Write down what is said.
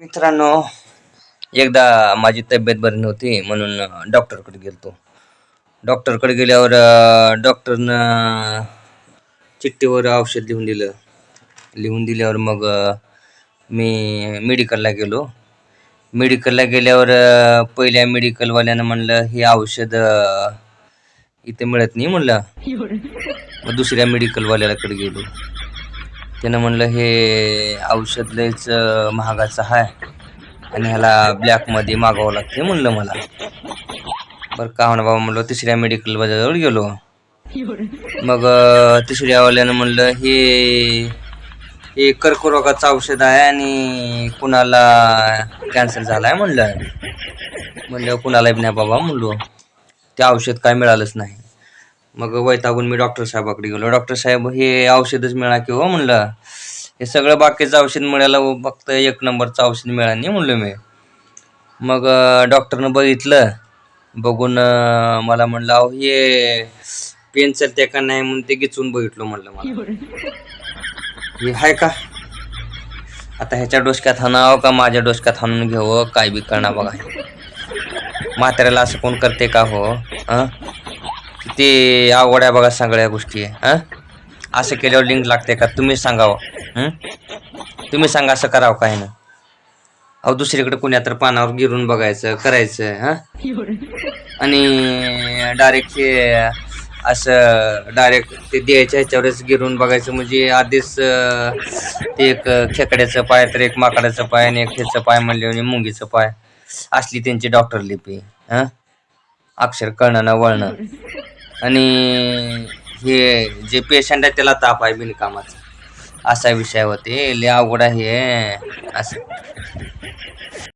मित्रांनो एकदा माझी तब्येत बरी नव्हती म्हणून डॉक्टरकडे गेलतो. डॉक्टरकडे गेल्यावर डॉक्टरनं चिठ्ठीवर औषध लिहून दिलं. लिहून दिल्यावर मग मी मेडिकलला गेलो. मेडिकलला गेल्यावर पहिल्या मेडिकलवाल्यानं म्हणलं हे औषध इथे मिळत नाही म्हणलं. मग दुसऱ्या मेडिकलवाल्याकडे गेलो. त्यानं म्हणलं हे औषध लयच महागाचं आहे आणि ह्याला ब्लॅकमध्ये मागावं लागते म्हणलं मला. बरं का म्हणा बाबा म्हणलं तिसऱ्या मेडिकल बाजाराजवळ गेलो. मग तिसऱ्यावाल्यानं म्हणलं हे हे कर्करोगाचं औषध आहे आणि कुणाला कॅन्सर झाला आहे म्हणलं. म्हणलं कुणाला नाही बाबा म्हणलो. ते औषध काय मिळालंच नाही. मग वैतागून मी डॉक्टर साहेबाकडे गेलो. डॉक्टर साहेब हे औषधच मिळा की हो म्हणलं. हे सगळं बाकीचं औषध मिळालं फक्त एक नंबरचं औषध मिळालं नाही म्हणलं मी. मग डॉक्टरनं बघितलं. बघून मला म्हणलं अहो हे पेन ते का नाही म्हणून ते गिचून बघितलं म्हणलं मला. हे आहे का? आता ह्याच्या डोसक्यात हाणावं का? माझ्या डोसक्यात हाणून घेऊ काय बी करणार बघा. म्हाताऱ्याला असं कोण करते का हो? हं किती आवड आहे बघा सगळ्या गोष्टी हं? असं केल्यावर लिंक लागते का? तुम्ही सांगावं तुम्ही सांगा असं करावं काय ना अहो दुसरीकडे कुण्या तर पानावर गिरून बघायचं करायचं हां? आणि डायरेक्ट हे असं डायरेक्ट ते द्यायच्या ह्याच्यावरच गिरून बघायचं. म्हणजे आधीच ते एक खेकड्याचं पाय तर एक माकडाचं पाय आणि एक ह्याचं पाय म्हणले आणि मुंगीचं पाय. असली त्यांची डॉक्टर लिपी हां? अक्षर कळणं ना वळणं. आणि हे जे पेशंट आहे त्याला ताप आहे बिनकामाचा. असा विषय होते. लय अवघड आहे असं.